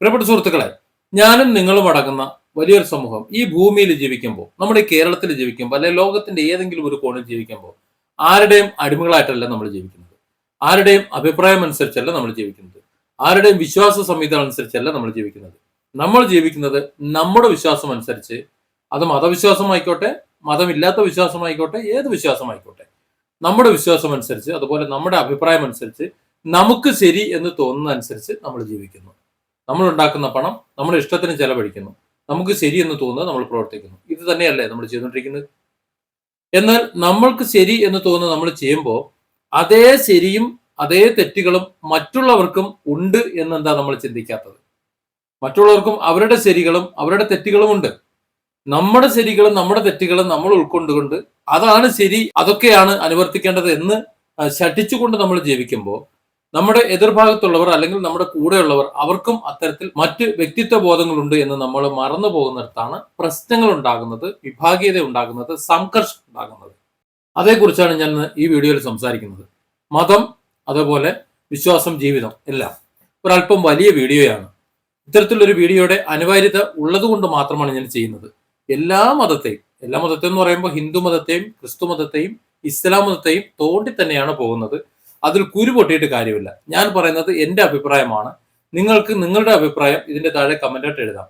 പ്രിയപ്പെട്ട സുഹൃത്തുക്കളെ ഞാനും നിങ്ങളും അടങ്ങുന്ന വലിയൊരു സമൂഹം ഈ ഭൂമിയിൽ ജീവിക്കുമ്പോൾ നമ്മുടെ കേരളത്തിൽ ജീവിക്കുമ്പോൾ അല്ലെങ്കിൽ ലോകത്തിന്റെ ഏതെങ്കിലും ഒരു കോണിൽ ജീവിക്കുമ്പോൾ ആരുടെയും അടിമകളായിട്ടല്ല നമ്മൾ ജീവിക്കുന്നത്. ആരുടെയും അഭിപ്രായം അനുസരിച്ചല്ല നമ്മൾ ജീവിക്കുന്നത്. ആരുടെയും വിശ്വാസ സംഹിതം അനുസരിച്ചല്ല നമ്മൾ ജീവിക്കുന്നത്. നമ്മൾ ജീവിക്കുന്നത് നമ്മുടെ വിശ്വാസം അനുസരിച്ച് അത് മതവിശ്വാസമായിക്കോട്ടെ മതമില്ലാത്ത വിശ്വാസമായിക്കോട്ടെ ഏത് വിശ്വാസമായിക്കോട്ടെ. നമ്മുടെ വിശ്വാസം അനുസരിച്ച് അതുപോലെ നമ്മുടെ അഭിപ്രായം അനുസരിച്ച് നമുക്ക് ശരി എന്ന് തോന്നുന്ന അനുസരിച്ച് നമ്മൾ ജീവിക്കുന്നു. നമ്മൾ ഉണ്ടാക്കുന്ന പണം നമ്മുടെ ഇഷ്ടത്തിന് ചെലവഴിക്കുന്നു. നമുക്ക് ശരിയെന്ന് തോന്നുന്നത് നമ്മൾ പ്രവർത്തിക്കുന്നു. ഇത് തന്നെയല്ലേ നമ്മൾ ചെയ്തുകൊണ്ടിരിക്കുന്നത്? എന്നാൽ നമ്മൾക്ക് ശരി എന്ന് തോന്നുന്നത് നമ്മൾ ചെയ്യുമ്പോൾ അതേ ശരിയും അതേ തെറ്റുകളും മറ്റുള്ളവർക്കും ഉണ്ട് എന്നെന്താ നമ്മൾ ചിന്തിക്കാത്തത്? മറ്റുള്ളവർക്കും അവരുടെ ശരികളും അവരുടെ തെറ്റുകളും ഉണ്ട്. നമ്മുടെ ശരികളും നമ്മുടെ തെറ്റുകളും നമ്മൾ ഉൾക്കൊണ്ടുകൊണ്ട് അതാണ് ശരി അതൊക്കെയാണ് അനുവർത്തിക്കേണ്ടത് എന്ന് ശഠിച്ചുകൊണ്ട് നമ്മൾ ജീവിക്കുമ്പോൾ നമ്മുടെ എതിർഭാഗത്തുള്ളവർ അല്ലെങ്കിൽ നമ്മുടെ കൂടെയുള്ളവർ അവർക്കും അത്തരത്തിൽ മറ്റ് വ്യക്തിത്വ ബോധങ്ങളുണ്ട് എന്ന് നമ്മൾ മറന്നു പോകുന്നിടത്താണ് പ്രശ്നങ്ങൾ ഉണ്ടാകുന്നത് വിഭാഗീയത ഉണ്ടാകുന്നത് സംഘർഷം ഉണ്ടാകുന്നത്. അതേക്കുറിച്ചാണ് ഞാൻ ഈ വീഡിയോയിൽ സംസാരിക്കുന്നത്. മതം അതുപോലെ വിശ്വാസം ജീവിതം എല്ലാം ഒരല്പം വലിയ വീഡിയോയാണ്. ഇത്തരത്തിലൊരു വീഡിയോയുടെ അനിവാര്യത ഉള്ളതുകൊണ്ട് മാത്രമാണ് ഞാൻ ചെയ്യുന്നത്. എല്ലാ മതത്തെയും എല്ലാ മതത്തെയും എന്ന് പറയുമ്പോൾ ഹിന്ദു മതത്തെയും ക്രിസ്തു മതത്തെയും ഇസ്ലാം മതത്തെയും തോണ്ടി തന്നെയാണ് പോകുന്നത്. അതിൽ കുരു പൊട്ടിയിട്ട് കാര്യമില്ല. ഞാൻ പറയുന്നത് എന്റെ അഭിപ്രായമാണ്. നിങ്ങൾക്ക് നിങ്ങളുടെ അഭിപ്രായം ഇതിന്റെ താഴെ കമന്റായിട്ട് എഴുതാം.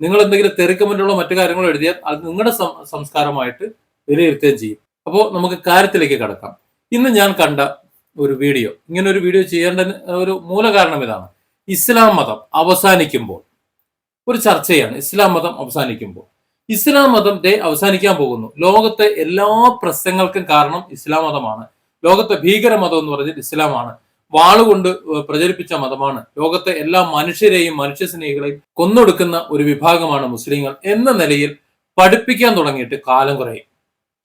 നിങ്ങൾ എന്തെങ്കിലും തെറി മറ്റു കാര്യങ്ങളോ എഴുതിയാൽ അത് നിങ്ങളുടെ സംസ്കാരമായിട്ട് വിലയിരുത്തുകയും ചെയ്യും. അപ്പോൾ നമുക്ക് കാര്യത്തിലേക്ക് കടക്കാം. ഇന്ന് ഞാൻ കണ്ട ഒരു വീഡിയോ ഇങ്ങനെ ഒരു വീഡിയോ ചെയ്യേണ്ട ഒരു മൂല കാരണം ഇതാണ്. ഇസ്ലാം മതം അവസാനിക്കുമ്പോൾ ഒരു ചർച്ചയാണ് ഇസ്ലാം മതം അവസാനിക്കുമ്പോൾ. ഇസ്ലാം മതം ദേ അവസാനിക്കാൻ പോകുന്നു. ലോകത്തെ എല്ലാ പ്രശ്നങ്ങൾക്കും കാരണം ഇസ്ലാം മതമാണ്. ലോകത്തെ ഭീകര മതം എന്ന് പറഞ്ഞത് ഇസ്ലാമാണ്. വാളുകൊണ്ട് പ്രചരിപ്പിച്ച മതമാണ്. ലോകത്തെ എല്ലാ മനുഷ്യരെയും മനുഷ്യ സ്നേഹികളെയും കൊന്നൊടുക്കുന്ന ഒരു വിഭാഗമാണ് മുസ്ലിങ്ങൾ എന്ന നിലയിൽ പഠിപ്പിക്കാൻ തുടങ്ങിയിട്ട് കാലം കുറയും.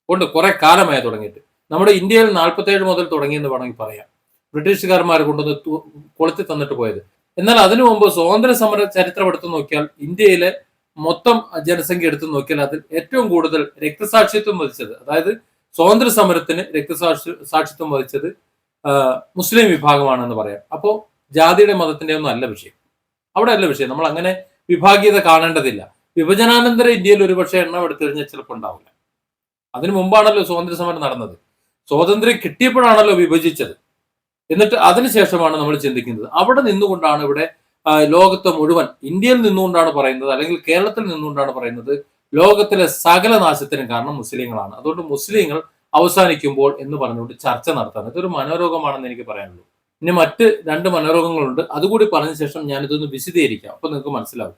കൊണ്ട് കുറെ കാലമായി തുടങ്ങിയിട്ട്. നമ്മുടെ ഇന്ത്യയിൽ നാൽപ്പത്തേഴ് മുതൽ തുടങ്ങിയെന്ന് വേണമെങ്കിൽ പറയാം. ബ്രിട്ടീഷുകാരന്മാർ കൊണ്ടുവന്ന് കൊളുത്തി തന്നിട്ട് പോയത്. എന്നാൽ അതിനു മുമ്പ് സ്വാതന്ത്ര്യ സമര ചരിത്രം എടുത്തു നോക്കിയാൽ ഇന്ത്യയിലെ മൊത്തം ജനസംഖ്യ എടുത്തു നോക്കിയാൽ അതിൽ ഏറ്റവും കൂടുതൽ രക്തസാക്ഷിത്വം വധിച്ചത് അതായത് സ്വാതന്ത്ര്യ സമരത്തിന് രക്തസാക്ഷി സാക്ഷിത്വം വഹിച്ചത് മുസ്ലിം വിഭാഗമാണെന്ന് പറയാം. അപ്പോൾ ജാതിയുടെ മതത്തിന്റെ ഒന്നും അല്ല വിഷയം. അവിടെ അല്ല വിഷയം. നമ്മൾ അങ്ങനെ വിഭാഗീയത കാണേണ്ടതില്ല. വിഭജനാനന്തര ഇന്ത്യയിൽ ഒരുപക്ഷെ എണ്ണം എടുത്തു കഴിഞ്ഞാൽ ചിലപ്പോൾ ഉണ്ടാവില്ല. അതിനു മുമ്പാണല്ലോ സ്വാതന്ത്ര്യ സമരം നടന്നത്. സ്വാതന്ത്ര്യം കിട്ടിയപ്പോഴാണല്ലോ വിഭജിച്ചത്. എന്നിട്ട് അതിനുശേഷമാണ് നമ്മൾ ചിന്തിക്കുന്നത്. അവിടെ നിന്നുകൊണ്ടാണ് ഇവിടെ ലോകത്തെ മുഴുവൻ ഇന്ത്യയിൽ നിന്നുകൊണ്ടാണ് പറയുന്നത് അല്ലെങ്കിൽ കേരളത്തിൽ നിന്നുകൊണ്ടാണ് പറയുന്നത് ലോകത്തിലെ സകല നാശത്തിനും കാരണം മുസ്ലിങ്ങളാണ്. അതുകൊണ്ട് മുസ്ലിങ്ങൾ അവസാനിക്കുമ്പോൾ എന്ന് പറഞ്ഞുകൊണ്ട് ചർച്ച നടത്താൻ. ഇതൊരു മനോരോഗമാണെന്ന് എനിക്ക് പറയാനുള്ളൂ. ഇനി മറ്റ് രണ്ട് മനോരോഗങ്ങളുണ്ട്. അതുകൂടി പറഞ്ഞ ശേഷം ഞാൻ ഇതൊന്ന് വിശദീകരിക്കാം. അപ്പൊ നിങ്ങൾക്ക് മനസ്സിലാവും.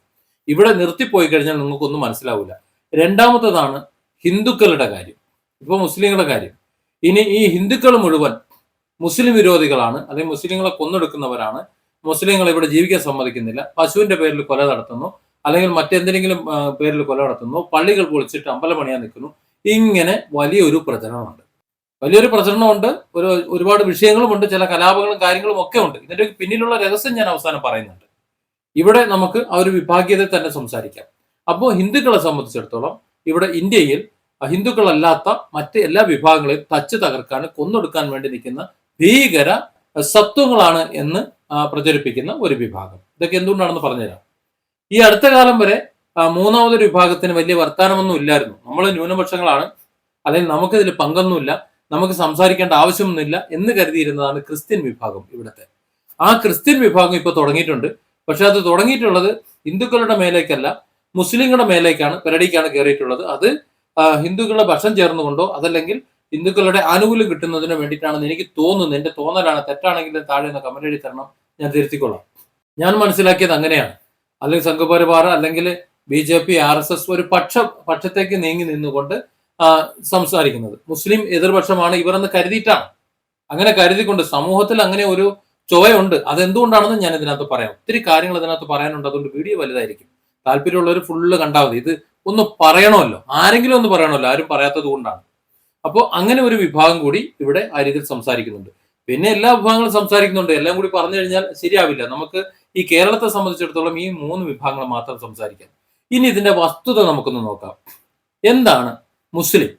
ഇവിടെ നിർത്തിപ്പോയി കഴിഞ്ഞാൽ നിങ്ങൾക്കൊന്നും മനസ്സിലാവില്ല. രണ്ടാമത്തതാണ് ഹിന്ദുക്കളുടെ കാര്യം. ഇപ്പൊ മുസ്ലിങ്ങളുടെ കാര്യം. ഇനി ഈ ഹിന്ദുക്കൾ മുഴുവൻ മുസ്ലിം വിരോധികളാണ്. അല്ലെങ്കിൽ മുസ്ലിങ്ങളെ കൊന്നെടുക്കുന്നവരാണ്. മുസ്ലിങ്ങളെ ഇവിടെ ജീവിക്കാൻ സമ്മതിക്കുന്നില്ല. പശുവിന്റെ പേരിൽ കൊല നടത്തുന്നു. അല്ലെങ്കിൽ മറ്റെന്തെങ്കിലും പേരിൽ കൊല നടത്തുന്നു പള്ളികൾ പൊളിച്ചിട്ട് അമ്പലം പണിയാൻ നിൽക്കുന്നു ഇങ്ങനെ വലിയൊരു പ്രചരണമുണ്ട്. വലിയൊരു പ്രചരണമുണ്ട് ഒരു ഒരുപാട് വിഷയങ്ങളുമുണ്ട് ചില കലാപങ്ങളും കാര്യങ്ങളും ഒക്കെ ഉണ്ട്. ഇതിന്റെ പിന്നിലുള്ള രഹസ്യം ഞാൻ അവസാനം പറയുന്നുണ്ട്. ഇവിടെ നമുക്ക് ആ ഒരു വിഭാഗീയതയെ തന്നെ സംസാരിക്കാം. അപ്പോൾ ഹിന്ദുക്കളെ സംബന്ധിച്ചിടത്തോളം ഇവിടെ ഇന്ത്യയിൽ ഹിന്ദുക്കളല്ലാത്ത മറ്റ് എല്ലാ വിഭാഗങ്ങളെയും തച്ച് തകർക്കാൻ കൊന്നൊടുക്കാൻ വേണ്ടി നിൽക്കുന്ന ഭീകര സത്വങ്ങളാണ് എന്ന് പ്രചരിപ്പിക്കുന്ന ഒരു വിഭാഗം. ഇതൊക്കെ എന്തുകൊണ്ടാണെന്ന് പറഞ്ഞുതരാം. ഈ അടുത്ത കാലം വരെ മൂന്നാമതൊരു വിഭാഗത്തിന് വലിയ വർത്തമാനമൊന്നും ഇല്ലായിരുന്നു. നമ്മൾ ന്യൂനപക്ഷങ്ങളാണ്. അല്ലെങ്കിൽ നമുക്കിതിൽ പങ്കൊന്നുമില്ല. നമുക്ക് സംസാരിക്കേണ്ട ആവശ്യമൊന്നുമില്ല എന്ന് കരുതിയിരുന്നതാണ് ക്രിസ്ത്യൻ വിഭാഗം ഇവിടുത്തെ. ആ ക്രിസ്ത്യൻ വിഭാഗം ഇപ്പോൾ തുടങ്ങിയിട്ടുണ്ട്. പക്ഷെ അത് തുടങ്ങിയിട്ടുള്ളത് ഹിന്ദുക്കളുടെ മേലേക്കല്ല മുസ്ലിങ്ങളുടെ മേലേക്കാണ് പെരടിക്കാണ് കയറിയിട്ടുള്ളത്. അത് ഹിന്ദുക്കളുടെ ഭക്ഷം ചേർന്നുകൊണ്ടോ അതല്ലെങ്കിൽ ഹിന്ദുക്കളുടെ ആനുകൂല്യം കിട്ടുന്നതിന് വേണ്ടിയിട്ടാണെന്ന് എനിക്ക് തോന്നുന്നത് എന്റെ തോന്നലാണ് തെറ്റാണെങ്കിൽ താഴെ നിന്ന് കമന്റ് എഴുതി തരണം. ഞാൻ തിരുത്തിക്കൊള്ളാം. ഞാൻ മനസ്സിലാക്കിയത് അങ്ങനെയാണ്. അല്ലെങ്കിൽ സംഘപരിവാർ അല്ലെങ്കിൽ B J P R S S ഒരു പക്ഷ പക്ഷത്തേക്ക് നീങ്ങി നിന്നുകൊണ്ട് സംസാരിക്കുന്നത്. മുസ്ലിം എതിർപക്ഷമാണ് ഇവരെന്ന് കരുതിയിട്ടാണ്. അങ്ങനെ കരുതിക്കൊണ്ട് സമൂഹത്തിൽ അങ്ങനെ ഒരു ചുവയുണ്ട്. അതെന്തുകൊണ്ടാണെന്ന് ഞാൻ ഇതിനകത്ത് പറയാം. ഒത്തിരി കാര്യങ്ങൾ ഇതിനകത്ത് പറയാനുണ്ട്. അതുകൊണ്ട് വീഡിയോ വലുതായിരിക്കും. താല്പര്യമുള്ളവർ ഫുള്ള് കണ്ടാൽ മതി. ഇത് ഒന്ന് പറയണമല്ലോ. ആരെങ്കിലും ഒന്ന് പറയണമല്ലോ. ആരും പറയാത്തത് കൊണ്ടാണ്. അപ്പോൾ അങ്ങനെ ഒരു വിഭാഗം കൂടി ഇവിടെ ആ രീതിയിൽ സംസാരിക്കുന്നുണ്ട്. പിന്നെ എല്ലാ വിഭാഗങ്ങളും സംസാരിക്കുന്നുണ്ട്. എല്ലാം കൂടി പറഞ്ഞു കഴിഞ്ഞാൽ ശരിയാവില്ല. നമുക്ക് ഈ കേരളത്തെ സംബന്ധിച്ചിടത്തോളം ഈ മൂന്ന് വിഭാഗങ്ങൾ മാത്രം സംസാരിക്കാം. ഇനി ഇതിന്റെ വസ്തുത നമുക്കൊന്ന് നോക്കാം. എന്താണ് മുസ്ലിം?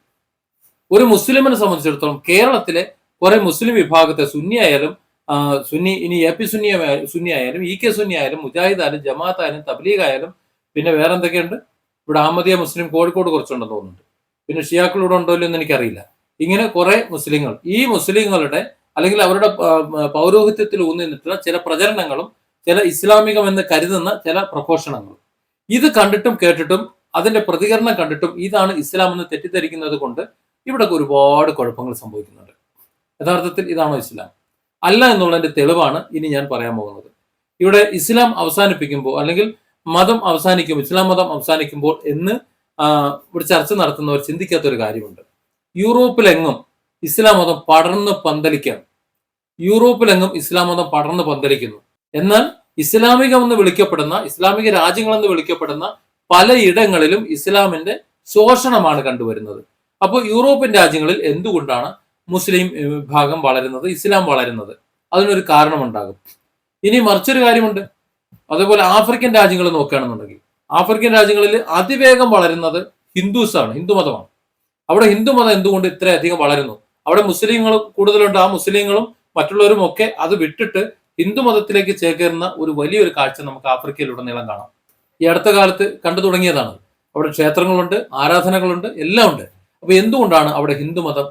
ഒരു മുസ്ലിമിനെ സംബന്ധിച്ചിടത്തോളം കേരളത്തിലെ കുറെ മുസ്ലിം വിഭാഗത്തെ സുന്നി ആയാലും സുന്നി ഇനി എ പി സുന്നി സുന്നി ആയാലും ഇ കെ സുന്നി ആയാലും മുജാഹിദ് ആയാലും ജമാഅത്ത് ആയാലും തബ്ലീഗ് ആയാലും പിന്നെ വേറെ എന്തൊക്കെയുണ്ട്? ഇവിടെ അഹമ്മദിയ മുസ്ലിം കോഴിക്കോട് കുറച്ചുണ്ടെന്ന് തോന്നുന്നുണ്ട്. പിന്നെ ഷിയാക്കൾ ഇവിടെ ഉണ്ടോ എന്ന് എനിക്കറിയില്ല. ഇങ്ങനെ കുറെ മുസ്ലിങ്ങൾ ഈ മുസ്ലിങ്ങളുടെ അല്ലെങ്കിൽ അവരുടെ പൗരോഹിത്യത്തിൽ ഊന്നി നിന്നിട്ടുള്ള ചില പ്രചരണങ്ങളും ചില ഇസ്ലാമികമെന്ന് കരുതുന്ന ചില പ്രഘോഷണങ്ങൾ. ഇത് കണ്ടിട്ടും കേട്ടിട്ടും അതിന്റെ പ്രതികരണം കണ്ടിട്ടും ഇതാണ് ഇസ്ലാം എന്ന് തെറ്റിദ്ധരിക്കുന്നത് കൊണ്ട് ഇവിടെ ഒരുപാട് കുഴപ്പങ്ങൾ സംഭവിക്കുന്നുണ്ട്. യഥാർത്ഥത്തിൽ ഇതാണോ ഇസ്ലാം? അല്ല എന്നുള്ളതിന്റെ തെളിവാണ് ഇനി ഞാൻ പറയാൻ പോകുന്നത്. ഇവിടെ ഇസ്ലാം അവസാനിപ്പിക്കുമ്പോൾ അല്ലെങ്കിൽ മതം അവസാനിക്കുമ്പോൾ ഇസ്ലാം മതം അവസാനിക്കുമ്പോൾ എന്ന് ഇവിടെ ചർച്ച നടത്തുന്നവർ ചിന്തിക്കാത്ത ഒരു കാര്യമുണ്ട്. യൂറോപ്പിലെങ്ങും ഇസ്ലാം മതം പടർന്ന് പന്തലിക്കാം യൂറോപ്പിലെങ്ങും ഇസ്ലാം മതം പടർന്ന് പന്തലിക്കുന്നു. എന്നാൽ ഇസ്ലാമികം എന്ന് വിളിക്കപ്പെടുന്ന ഇസ്ലാമിക രാജ്യങ്ങളെന്ന് വിളിക്കപ്പെടുന്ന പലയിടങ്ങളിലും ഇസ്ലാമിന്റെ ശോഷണമാണ് കണ്ടുവരുന്നത്. അപ്പോൾ യൂറോപ്യൻ രാജ്യങ്ങളിൽ എന്തുകൊണ്ടാണ് മുസ്ലിം വിഭാഗം വളരുന്നത് ഇസ്ലാം വളരുന്നത്? അതിനൊരു കാരണമുണ്ടാകും. ഇനി മറിച്ചൊരു കാര്യമുണ്ട്. അതേപോലെ ആഫ്രിക്കൻ രാജ്യങ്ങൾ നോക്കുകയാണെന്നുണ്ടെങ്കിൽ ആഫ്രിക്കൻ രാജ്യങ്ങളിൽ അതിവേഗം വളരുന്നത് ഹിന്ദുസാണ് ഹിന്ദുമതമാണ്. അവിടെ ഹിന്ദുമതം എന്തുകൊണ്ട് ഇത്രയധികം വളരുന്നു? അവിടെ മുസ്ലിങ്ങൾ കൂടുതലുണ്ട്. ആ മുസ്ലിങ്ങളും മറ്റുള്ളവരും ഒക്കെ അത് വിട്ടിട്ട് ഹിന്ദു മതത്തിലേക്ക് ചേക്കേറുന്ന ഒരു വലിയൊരു കാഴ്ച നമുക്ക് ആഫ്രിക്കയിലുടനീളം കാണാം. ഈ അടുത്ത കാലത്ത് കണ്ടു തുടങ്ങിയതാണ്. അവിടെ ക്ഷേത്രങ്ങളുണ്ട് ആരാധനകളുണ്ട് എല്ലാം ഉണ്ട്. അപ്പൊ എന്തുകൊണ്ടാണ് അവിടെ ഹിന്ദു മതം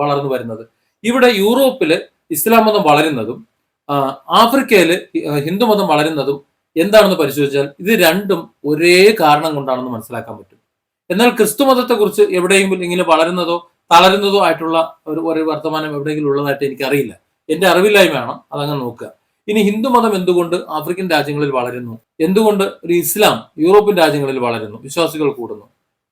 വളർന്നു വരുന്നത്? ഇവിടെ യൂറോപ്പിൽ ഇസ്ലാം മതം വളരുന്നതും ആഫ്രിക്കയിൽ ആഫ്രിക്കയിൽ മതം വളരുന്നതും എന്താണെന്ന് പരിശോധിച്ചാൽ ഇത് രണ്ടും ഒരേ കാരണം കൊണ്ടാണെന്ന് മനസ്സിലാക്കാൻ പറ്റും. എന്നാൽ ക്രിസ്തു മതത്തെ കുറിച്ച് എവിടെയെങ്കിലും ഇങ്ങനെ വളരുന്നതോ തളരുന്നതോ ആയിട്ടുള്ള ഒരു ഒരു വർത്തമാനം എവിടെയെങ്കിലും ഉള്ളതായിട്ട് എനിക്കറിയില്ല. എന്റെ അറിവില്ലായ്മയാണ് അതങ്ങ് നോക്കുക. ഇനി ഹിന്ദുമതം എന്തുകൊണ്ട് ആഫ്രിക്കൻ രാജ്യങ്ങളിൽ വളരുന്നു? എന്തുകൊണ്ട് ഒരു ഇസ്ലാം യൂറോപ്യൻ രാജ്യങ്ങളിൽ വളരുന്നു? വിശ്വാസികൾ കൂടുന്നു.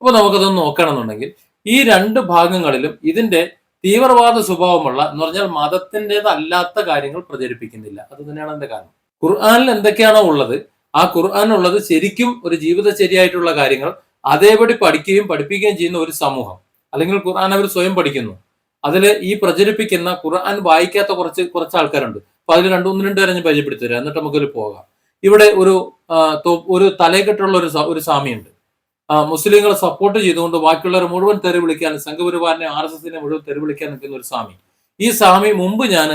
അപ്പൊ നമുക്കതൊന്ന് നോക്കണമെന്നുണ്ടെങ്കിൽ ഈ രണ്ട് ഭാഗങ്ങളിലും ഇതിന്റെ തീവ്രവാദ സ്വഭാവമുള്ള എന്ന് പറഞ്ഞാൽ മതത്തിന്റെതല്ലാത്ത കാര്യങ്ങൾ പ്രചരിപ്പിക്കുന്നില്ല. അത് തന്നെയാണ് എന്റെ കാരണം. ഖുർആാനിൽ എന്തൊക്കെയാണോ ഉള്ളത്? ആ ഖുർആാനുള്ളത് ശരിക്കും ഒരു ജീവിതചര്യയായിട്ടുള്ള കാര്യങ്ങൾ അതേപടി പഠിക്കുകയും പഠിപ്പിക്കുകയും ചെയ്യുന്ന ഒരു സമൂഹം. അല്ലെങ്കിൽ ഖുർആൻ അവർ സ്വയം പഠിക്കുന്നു. അതിൽ ഈ പ്രചരിപ്പിക്കുന്ന ഖുർആൻ വായിക്കാത്ത കുറച്ച് കുറച്ച് ആൾക്കാരുണ്ട്. അപ്പൊ അതിൽ രണ്ട് ഒന്ന് രണ്ട് പേരെ ഞാൻ പരിചയപ്പെടുത്തി തരാം. എന്നിട്ട് നമുക്കൊരു പോകാം. ഇവിടെ ഒരു ഒരു തലയെക്കെട്ടുള്ള ഒരു ഒരു സ്വാമിയുണ്ട് മുസ്ലിങ്ങളെ സപ്പോർട്ട് ചെയ്തുകൊണ്ട് ബാക്കിയുള്ളവരെ മുഴുവൻ തെറി വിളിക്കാൻ സംഘപരിവാറിനെ ആർ എസ് എസിനെ മുഴുവൻ തെറി വിളിക്കാൻ നിൽക്കുന്ന ഒരു സ്വാമി ഈ സ്വാമി മുമ്പ് ഞാൻ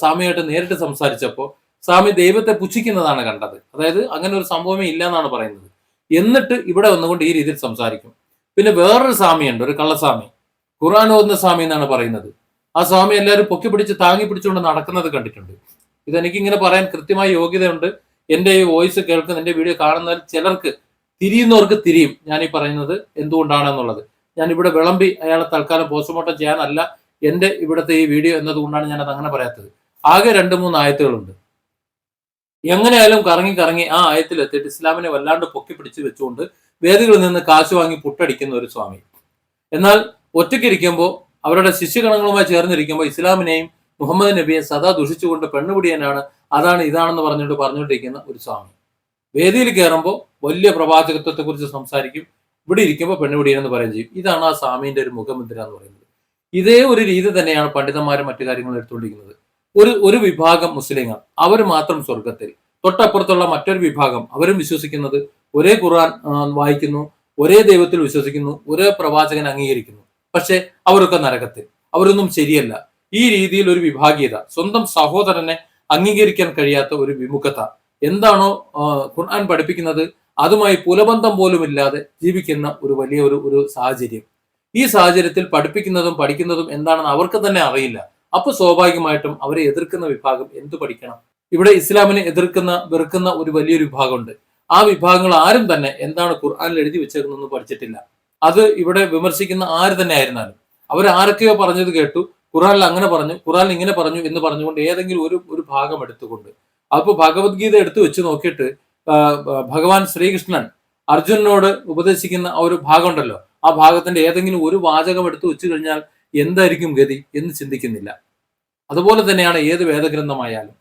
സ്വാമിയായിട്ട് നേരിട്ട് സംസാരിച്ചപ്പോൾ സ്വാമി ദൈവത്തെ പുച്ഛിക്കുന്നതാണ് കണ്ടത്. അതായത് അങ്ങനെ ഒരു സംഭവമേ ഇല്ല എന്നാണ് പറയുന്നത്. എന്നിട്ട് ഇവിടെ വന്നുകൊണ്ട് ഈ രീതിയിൽ സംസാരിക്കും. പിന്നെ വേറൊരു സ്വാമിയുണ്ട് ഒരു കള്ളസ്വാമി ഖുർആൻ ഓതുന്ന സ്വാമി എന്നാണ് പറയുന്നത്. ആ സ്വാമി എല്ലാവരും പൊക്കി പിടിച്ച് താങ്ങി പിടിച്ചുകൊണ്ട് നടക്കുന്നത് കണ്ടിട്ടുണ്ട്. ഇതെനിക്ക് ഇങ്ങനെ പറയാൻ കൃത്യമായ യോഗ്യതയുണ്ട്. എന്റെ ഈ വോയിസ് കേൾക്കുന്ന എന്റെ വീഡിയോ കാണുന്ന ചിലർക്ക് തിരിയുന്നവർക്ക് തിരിയും. ഞാൻ ഈ പറയുന്നത് എന്തുകൊണ്ടാണെന്നുള്ളത്. ഞാൻ ഇവിടെ വിളമ്പി അയാളെ തൽക്കാലം പോസ്റ്റ്മോർട്ടം ചെയ്യാനല്ല. എന്റെ ഇവിടുത്തെ ഈ വീഡിയോ എന്നതുകൊണ്ടാണ് ഞാൻ അത് അങ്ങനെ പറയാത്തത്. ആകെ രണ്ട് മൂന്ന് ആയത്തുകളുണ്ട്. എങ്ങനെയായാലും കറങ്ങി കറങ്ങി ആ ആയത്തിൽ എത്തിയിട്ട് ഇസ്ലാമിനെ വല്ലാണ്ട് പൊക്കി പിടിച്ച് വെച്ചുകൊണ്ട് വേദികളിൽ നിന്ന് കാശ് വാങ്ങി പുട്ടടിക്കുന്ന ഒരു സ്വാമി. എന്നാൽ ഒറ്റയ്ക്കിരിക്കുമ്പോൾ അവരുടെ ശിശുഗണങ്ങളുമായി ചേർന്നിരിക്കുമ്പോൾ ഇസ്ലാമിനെയും മുഹമ്മദ് നബിയെ സദാ ദുഷിച്ചുകൊണ്ട് പെണ്ണുപിടിയനാണ് അതാണ് ഇതാണെന്ന് പറഞ്ഞുകൊണ്ട് പറഞ്ഞുകൊണ്ടിരിക്കുന്ന ഒരു സ്വാമി. വേദിയിൽ കയറുമ്പോൾ വലിയ പ്രവാചകത്വത്തെ കുറിച്ച് സംസാരിക്കും ഇവിടെ ഇരിക്കുമ്പോൾ പെണ്ണുപിടിയൻ എന്ന് പറയുകയും ചെയ്യും. ഇതാണ് ആ സ്വാമിന്റെ ഒരു മുഖമുദ്ര എന്ന് പറയുന്നത്. ഇതേ ഒരു രീതി തന്നെയാണ് പണ്ഡിതന്മാരും മറ്റു കാര്യങ്ങളും എടുത്തുകൊണ്ടിരിക്കുന്നത്. ഒരു ഒരു വിഭാഗം മുസ്ലിങ്ങൾ അവർ മാത്രം സ്വർഗത്തിൽ തൊട്ടപ്പുറത്തുള്ള മറ്റൊരു വിഭാഗം അവരും വിശ്വസിക്കുന്നത് ഒരേ ഖുർആൻ വായിക്കുന്നു ഒരേ ദൈവത്തിൽ വിശ്വസിക്കുന്നു ഒരേ പ്രവാചകൻ അംഗീകരിക്കുന്നു. പക്ഷെ അവരൊക്കെ നരകത്തിൽ. അവരൊന്നും ശരിയല്ല. ഈ രീതിയിൽ ഒരു വിഭാഗീയത സ്വന്തം സഹോദരനെ അംഗീകരിക്കാൻ കഴിയാത്ത ഒരു വിമുഖത. എന്താണോ ഖുർആൻ പഠിപ്പിക്കുന്നത്? അതുമായി പുലബന്ധം പോലുമില്ലാതെ ജീവിക്കുന്ന ഒരു വലിയ ഒരു ഒരു സാഹചര്യം. ഈ സാഹചര്യത്തിൽ പഠിപ്പിക്കുന്നതും പഠിക്കുന്നതും എന്താണെന്ന് അവർക്ക് തന്നെ അറിയില്ല. അപ്പൊ സ്വാഭാവികമായിട്ടും അവരെ എതിർക്കുന്ന വിഭാഗം എന്തു പഠിക്കണം? ഇവിടെ ഇസ്ലാമിനെ എതിർക്കുന്ന വെറുക്കുന്ന ഒരു വലിയൊരു വിഭാഗമുണ്ട്. ആ വിഭാഗങ്ങൾ ആരും തന്നെ എന്താണ് ഖുർആാനിൽ എഴുതി വെച്ചേക്കുന്നതെന്ന് പഠിച്ചിട്ടില്ല. അത് ഇവിടെ വിമർശിക്കുന്ന ആര് തന്നെ ആയിരുന്നാലും അവർ ആരൊക്കെയോ പറഞ്ഞത് കേട്ടു. ഖുറാനിൽ അങ്ങനെ പറഞ്ഞു. ഖുറാനിൽ ഇങ്ങനെ പറഞ്ഞു എന്ന് പറഞ്ഞുകൊണ്ട് ഏതെങ്കിലും ഒരു ഒരു ഭാഗം എടുത്തുകൊണ്ട്. അപ്പോൾ ഭഗവത്ഗീത എടുത്തു വെച്ച് നോക്കിയിട്ട് ഭഗവാൻ ശ്രീകൃഷ്ണൻ അർജുനനോട് ഉപദേശിക്കുന്ന ആ ഒരു ഭാഗം ഉണ്ടല്ലോ. ആ ഭാഗത്തിന്റെ ഏതെങ്കിലും ഒരു വാചകം എടുത്തു വെച്ചു കഴിഞ്ഞാൽ എന്തായിരിക്കും ഗതി എന്ന് ചിന്തിക്കുന്നില്ല. അതുപോലെ തന്നെയാണ് ഏത് വേദഗ്രന്ഥമായാലും.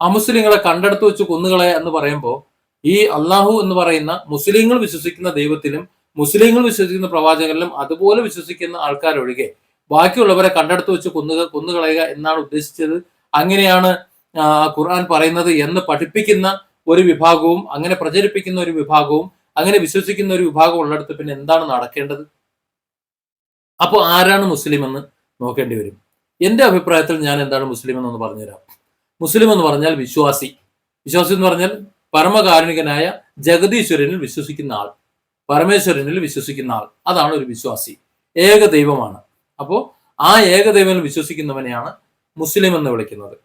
അമുസ്ലിങ്ങളെ കണ്ടെടുത്ത് വെച്ച് കൊന്നുകളെ എന്ന് പറയുമ്പോൾ ഈ അള്ളാഹു എന്ന് പറയുന്ന മുസ്ലിങ്ങൾ വിശ്വസിക്കുന്ന ദൈവത്തിലും മുസ്ലിങ്ങൾ വിശ്വസിക്കുന്ന പ്രവാചകനിലും അതുപോലെ വിശ്വസിക്കുന്ന ആൾക്കാരൊഴികെ ബാക്കിയുള്ളവരെ കണ്ടെടുത്ത് വെച്ച് കൊന്നുക കൊന്നുകളയുക എന്നാണ് ഉദ്ദേശിച്ചത്. അങ്ങനെയാണ് ഖുർആൻ പറയുന്നത് എന്ന് പഠിപ്പിക്കുന്ന ഒരു വിഭാഗവും അങ്ങനെ പ്രചരിപ്പിക്കുന്ന ഒരു വിഭാഗവും അങ്ങനെ വിശ്വസിക്കുന്ന ഒരു വിഭാഗം ഉള്ളിടത്ത് പിന്നെ എന്താണ് നടക്കേണ്ടത്? അപ്പോൾ ആരാണ് മുസ്ലിം എന്ന് നോക്കേണ്ടി വരും. എന്റെ അഭിപ്രായത്തിൽ ഞാൻ എന്താണ് മുസ്ലിം എന്നൊന്ന് പറഞ്ഞുതരാം. മുസ്ലിം എന്ന് പറഞ്ഞാൽ വിശ്വാസി. വിശ്വാസി എന്ന് പറഞ്ഞാൽ പരമകാരുണികനായ ജഗതീശ്വരനിൽ വിശ്വസിക്കുന്ന ആൾ. പരമേശ്വരനിൽ വിശ്വസിക്കുന്ന ആൾ. അതാണ് ഒരു വിശ്വാസി. ഏക ദൈവമാണ്. അപ്പോൾ ആ ഏക ദൈവം വിശ്വസിക്കുന്നവനെയാണ് മുസ്ലിം എന്ന് വിളിക്കുന്നത്.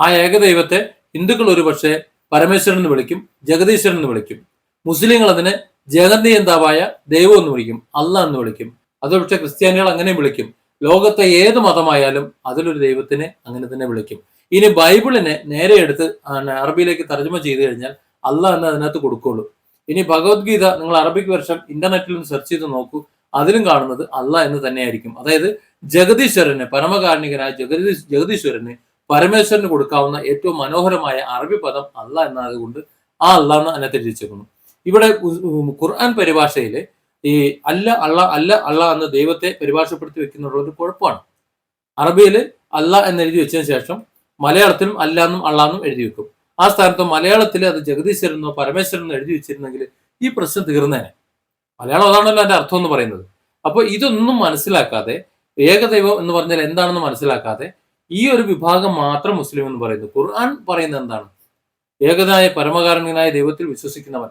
ആ ഏക ദൈവത്തെ ഹിന്ദുക്കൾ ഒരു പക്ഷേ പരമേശ്വരൻ എന്ന് വിളിക്കും ജഗദീശ്വരൻ എന്ന് വിളിക്കും. മുസ്ലിങ്ങൾ അതിനെ ജഗന്നിയന്താവായ ദൈവം എന്ന് വിളിക്കും അല്ല എന്ന് വിളിക്കും. അത് പക്ഷേ ക്രിസ്ത്യാനികൾ അങ്ങനെ വിളിക്കും. ലോകത്തെ ഏത് മതമായാലും അതിലൊരു ദൈവത്തിനെ അങ്ങനെ തന്നെ വിളിക്കും. ഇനി ബൈബിളിനെ നേരെ എടുത്ത് അറബിയിലേക്ക് തർജമ ചെയ്തു കഴിഞ്ഞാൽ അല്ല എന്ന് അതിനകത്ത് കൊടുക്കുള്ളൂ. ഇനി ഭഗവത്ഗീത നിങ്ങൾ അറബിക് വർഷം ഇന്റർനെറ്റിൽ ഒന്ന് സെർച്ച് ചെയ്ത് നോക്കൂ. അതിലും കാണുന്നത് അല്ല എന്ന് തന്നെയായിരിക്കും. അതായത് ജഗദീശ്വരന് പരമകാരുണികനായ ജഗതീ ജഗദീശ്വരന് പരമേശ്വരന് കൊടുക്കാവുന്ന ഏറ്റവും മനോഹരമായ അറബി പദം അല്ല എന്നതുകൊണ്ട് ആ അല്ല എന്ന് അതിനെ തിരിച്ചിരിക്കുന്നു ഇവിടെ ഖുർആൻ പരിഭാഷയിൽ ഈ അല്ല അള്ള അല്ല അള്ള എന്ന ദൈവത്തെ പരിഭാഷപ്പെടുത്തി വെക്കുന്നുള്ള ഒരു കുഴപ്പമാണ്. അറബിയിൽ അല്ല എന്ന് എഴുതി വെച്ചതിന് ശേഷം മലയാളത്തിലും അല്ല എന്നും അള്ള എന്നും എഴുതി വെക്കും. ആ സ്ഥാനത്ത് മലയാളത്തിൽ അത് ജഗദീശ്വരനോ പരമേശ്വരനോ എഴുതി വെച്ചിരുന്നെങ്കിൽ ഈ പ്രശ്നം തീർന്നേനെ. മലയാളം അതാണല്ലോ അതിന്റെ അർത്ഥം എന്ന് പറയുന്നത്. അപ്പോൾ ഇതൊന്നും മനസ്സിലാക്കാതെ ഏകദൈവം എന്ന് പറഞ്ഞാൽ എന്താണെന്ന് മനസ്സിലാക്കാതെ ഈ ഒരു വിഭാഗം മാത്രം മുസ്ലിം എന്ന് പറയുന്നു. ഖുർആൻ പറയുന്നത് എന്താണ്? ഏകനായ പരമകാരണനായ ദൈവത്തിൽ വിശ്വസിക്കുന്നവൻ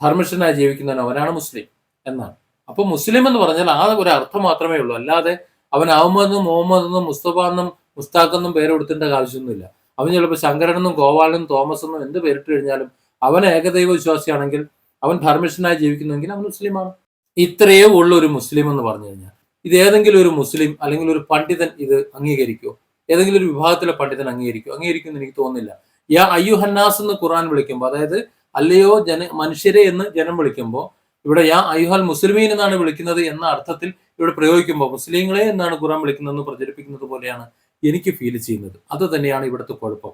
ധർമ്മിഷ്ഠനായി ജീവിക്കുന്നവൻ അവനാണ് മുസ്ലിം എന്നാണ്. അപ്പൊ മുസ്ലിം എന്ന് പറഞ്ഞാൽ ആ ഒരു അർത്ഥം മാത്രമേ ഉള്ളൂ. അല്ലാതെ അവൻ അഹമ്മദ് മുഹമ്മദ് എന്നും മുസ്തഫ എന്നും മുസ്താഖ് എന്നും പേര് കൊടുത്തേണ്ട ആവശ്യമൊന്നുമില്ല. അവൻ ചിലപ്പോൾ ശങ്കരനെന്നും ഗോപാലനും തോമസ് എന്നും എന്ത് പേരിട്ട് കഴിഞ്ഞാലും അവൻ ഏകദൈവ വിശ്വാസിയാണെങ്കിൽ അവൻ ധർമ്മിഷ്ഠനായി ജീവിക്കുന്നുവെങ്കിൽ അവൻ മുസ്ലിമാണ്. ഇത്രയേ ഉള്ളൂ ഒരു മുസ്ലിം എന്ന് പറഞ്ഞു കഴിഞ്ഞാൽ. ഇത് ഏതെങ്കിലും ഒരു മുസ്ലിം അല്ലെങ്കിൽ ഒരു പണ്ഡിതൻ ഇത് അംഗീകരിക്കുമോ ഏതെങ്കിലും ഒരു വിഭാഗത്തിലെ പണ്ഡിതൻ അംഗീകരിക്കുമോ അംഗീകരിക്കുമെന്ന് എനിക്ക് തോന്നുന്നില്ല. യാ അയ്യുഹന്നാസ് എന്ന് ഖുറാൻ വിളിക്കുമ്പോൾ അതായത് അല്ലയോ ജന മനുഷ്യരെ എന്ന് ജനം വിളിക്കുമ്പോൾ ഇവിടെ യാ അയ്യുഹൽ മുസ്ലിമീൻ എന്നാണ് വിളിക്കുന്നത് എന്ന അർത്ഥത്തിൽ ഇവിടെ പ്രയോഗിക്കുമ്പോൾ മുസ്ലിങ്ങളെ എന്നാണ് ഖുറാൻ വിളിക്കുന്നതെന്ന് പ്രചരിപ്പിക്കുന്നത് പോലെയാണ് എനിക്ക് ഫീൽ ചെയ്യുന്നത്. അത് തന്നെയാണ് ഇവിടുത്തെ കുഴപ്പം.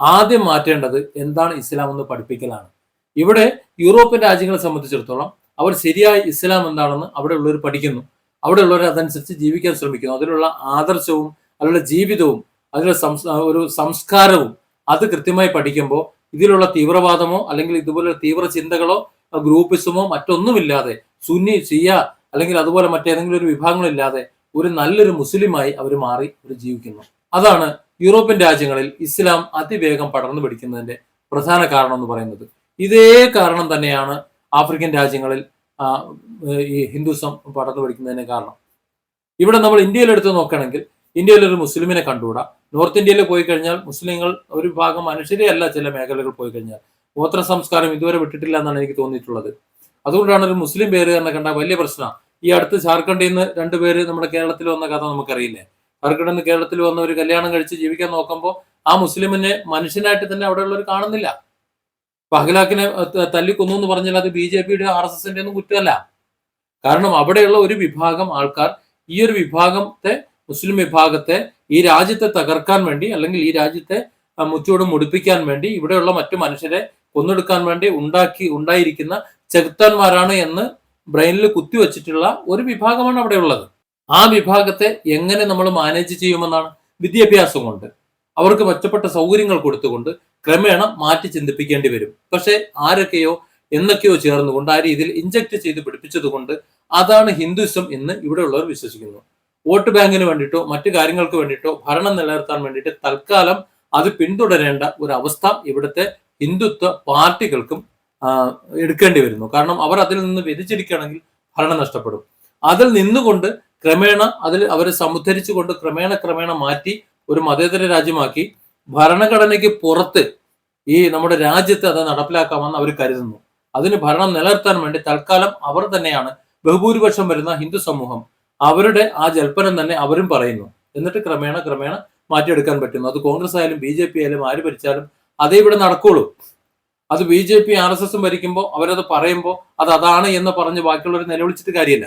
ആദ്യം മാറ്റേണ്ടത് എന്താണ് ഇസ്ലാം എന്ന് പഠിപ്പിക്കലാണ്. ഇവിടെ യൂറോപ്യൻ രാജ്യങ്ങളെ സംബന്ധിച്ചിടത്തോളം അവർ ശരിയായ ഇസ്ലാം എന്താണെന്ന് അവിടെ ഉള്ളവർ പഠിക്കുന്നു. അവിടെ ഉള്ളവർ അതനുസരിച്ച് ജീവിക്കാൻ ശ്രമിക്കുന്നു. അതിലുള്ള ആദർശവും അതിലുള്ള ജീവിതവും അതിലുള്ള ഒരു സംസ്കാരവും അത് കൃത്യമായി പഠിക്കുമ്പോൾ ഇതിലുള്ള തീവ്രവാദമോ അല്ലെങ്കിൽ ഇതുപോലെ തീവ്ര ചിന്തകളോ ഗ്രൂപ്പിസമോ മറ്റൊന്നുമില്ലാതെ സുന്നി ഷിയ അല്ലെങ്കിൽ അതുപോലെ മറ്റേതെങ്കിലും ഒരു വിഭാഗങ്ങളില്ലാതെ ഒരു നല്ലൊരു മുസ്ലിമായി അവർ മാറി അവർ ജീവിക്കുന്നു. അതാണ് യൂറോപ്യൻ രാജ്യങ്ങളിൽ ഇസ്ലാം അതിവേഗം പടർന്നു പിടിക്കുന്നതിന്റെ പ്രധാന കാരണം എന്ന് പറയുന്നത്. ഇതേ കാരണം തന്നെയാണ് ആഫ്രിക്കൻ രാജ്യങ്ങളിൽ ഈ ഹിന്ദുസം പടർന്നു പിടിക്കുന്നതിന് കാരണം. ഇവിടെ നമ്മൾ ഇന്ത്യയിലെടുത്ത് നോക്കുകയാണെങ്കിൽ ഇന്ത്യയിൽ ഒരു മുസ്ലിമിനെ കണ്ടുകൂടാ. നോർത്ത് ഇന്ത്യയിൽ പോയി കഴിഞ്ഞാൽ മുസ്ലിങ്ങൾ ഒരു ഭാഗം മനുഷ്യരെ അല്ല ചില മേഖലകൾ പോയി കഴിഞ്ഞാൽ. ഗോത്ര സംസ്കാരം ഇതുവരെ വിട്ടിട്ടില്ല എന്നാണ് എനിക്ക് തോന്നിയിട്ടുള്ളത്. അതുകൊണ്ടാണ് ഒരു മുസ്ലിം പേര് തന്നെ കണ്ട വലിയ പ്രശ്നമാണ്. ഈ അടുത്ത് ജാർഖണ്ഡിൽ നിന്ന് രണ്ടുപേര് നമ്മുടെ കേരളത്തിൽ വന്ന കഥ നമുക്കറിയില്ലേ? ജാർഖണ്ഡിൽ നിന്ന് കേരളത്തിൽ വന്ന ഒരു കല്യാണം കഴിച്ച് ജീവിക്കാൻ നോക്കുമ്പോൾ ആ മുസ്ലിമിനെ മനുഷ്യനായിട്ട് തന്നെ അവിടെയുള്ളവർ കാണുന്നില്ല. പഹ്ലാക്കിനെ തല്ലിക്കൊന്നു എന്ന് പറഞ്ഞാൽ അത് ബി ജെ പിയുടെ ആർ എസ് എസിന്റെ ഒന്നും കുറ്റമല്ല. കാരണം അവിടെയുള്ള ഒരു വിഭാഗം ആൾക്കാർ ഈ ഒരു വിഭാഗത്തെ മുസ്ലിം വിഭാഗത്തെ ഈ രാജ്യത്തെ തകർക്കാൻ വേണ്ടി അല്ലെങ്കിൽ ഈ രാജ്യത്തെ മുച്ചോട് മുടിപ്പിക്കാൻ വേണ്ടി ഇവിടെയുള്ള മറ്റു മനുഷ്യരെ കൊന്നെടുക്കാൻ വേണ്ടി ഉണ്ടാക്കി ഉണ്ടായിരിക്കുന്ന ചെകുത്താന്മാരാണ് എന്ന് ബ്രെയിനിൽ കുത്തിവെച്ചിട്ടുള്ള ഒരു വിഭാഗമാണ് അവിടെ ഉള്ളത്. ആ വിഭാഗത്തെ എങ്ങനെ നമ്മൾ മാനേജ് ചെയ്യുമെന്നാണ് വിദ്യാഭ്യാസം കൊണ്ട്. അവർക്ക് മെച്ചപ്പെട്ട സൗകര്യങ്ങൾ കൊടുത്തുകൊണ്ട് ക്രമേണ മാറ്റി ചിന്തിപ്പിക്കേണ്ടി വരും. പക്ഷെ ആരൊക്കെയോ എന്നൊക്കെയോ ചേർന്നുകൊണ്ട് ആ രീതിയിൽ ഇഞ്ചക്ട് ചെയ്ത് പിടിപ്പിച്ചതുകൊണ്ട് അതാണ് ഹിന്ദുസം എന്ന് ഇവിടെയുള്ളവർ വിശ്വസിക്കുന്നു. വോട്ട് ബാങ്കിന് വേണ്ടിയിട്ടോ മറ്റു കാര്യങ്ങൾക്ക് വേണ്ടിയിട്ടോ ഭരണം നിലനിർത്താൻ വേണ്ടിയിട്ട് തൽക്കാലം അത് പിന്തുടരേണ്ട ഒരു അവസ്ഥ ഇവിടുത്തെ ഹിന്ദുത്വ പാർട്ടികൾക്കും എടുക്കേണ്ടി വരുന്നു. കാരണം അവർ അതിൽ നിന്ന് വ്യതിചരിക്കുകയാണെങ്കിൽ ഭരണം നഷ്ടപ്പെടും. അതിൽ നിന്നുകൊണ്ട് ക്രമേണ അതിൽ അവരെ സമുദ്ധരിച്ചുകൊണ്ട് ക്രമേണ ക്രമേണ മാറ്റി ഒരു മതേതര രാജ്യമാക്കി ഭരണഘടനയ്ക്ക് പുറത്ത് ഈ നമ്മുടെ രാജ്യത്ത് അത് നടപ്പിലാക്കാമെന്ന് അവർ കരുതുന്നു. അതിന് ഭരണം നിലനിർത്താൻ വേണ്ടി തൽക്കാലം അവർ തന്നെയാണ് ബഹുഭൂരിപക്ഷം വരുന്ന ഹിന്ദു സമൂഹം അവരുടെ ആ ജൽപ്പനം തന്നെ അവരും പറയുന്നു. എന്നിട്ട് ക്രമേണ ക്രമേണ മാറ്റിയെടുക്കാൻ പറ്റുന്നു. അത് കോൺഗ്രസ് ആയാലും ബി ജെ പി ആയാലും ആര് ഭരിച്ചാലും അതേ ഇവിടെ നടക്കുള്ളൂ. അത് B J P R S എസും ഭരിക്കുമ്പോൾ അവരത് പറയുമ്പോൾ അത് അതാണ് എന്ന് പറഞ്ഞ് ബാക്കിയുള്ളവർ നിലവിളിച്ചിട്ട് കാര്യമില്ല.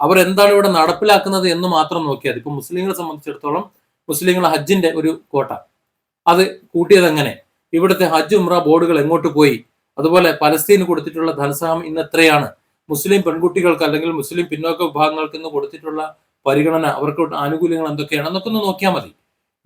അവർ എന്താണ് ഇവിടെ നടപ്പിലാക്കുന്നത് എന്ന് മാത്രം നോക്കിയാൽ ഇപ്പൊ മുസ്ലിങ്ങളെ സംബന്ധിച്ചിടത്തോളം മുസ്ലിങ്ങൾ ഹജ്ജിന്റെ ഒരു കോട്ട. അത് കൂട്ടിയത് എങ്ങനെ? ഇവിടുത്തെ ഹജ്ജ് ഉമ്ര ബോർഡുകൾ എങ്ങോട്ട് പോയി? അതുപോലെ പലസ്തീന് കൊടുത്തിട്ടുള്ള ധനസഹായം ഇന്ന് എത്രയാണ്? മുസ്ലിം പെൺകുട്ടികൾക്ക് അല്ലെങ്കിൽ മുസ്ലിം പിന്നോക്ക വിഭാഗങ്ങൾക്ക് ഇന്ന് കൊടുത്തിട്ടുള്ള പരിഗണന അവർക്ക് ആനുകൂല്യങ്ങൾ എന്തൊക്കെയാണ്? എന്നൊക്കെ ഒന്ന് നോക്കിയാൽ മതി.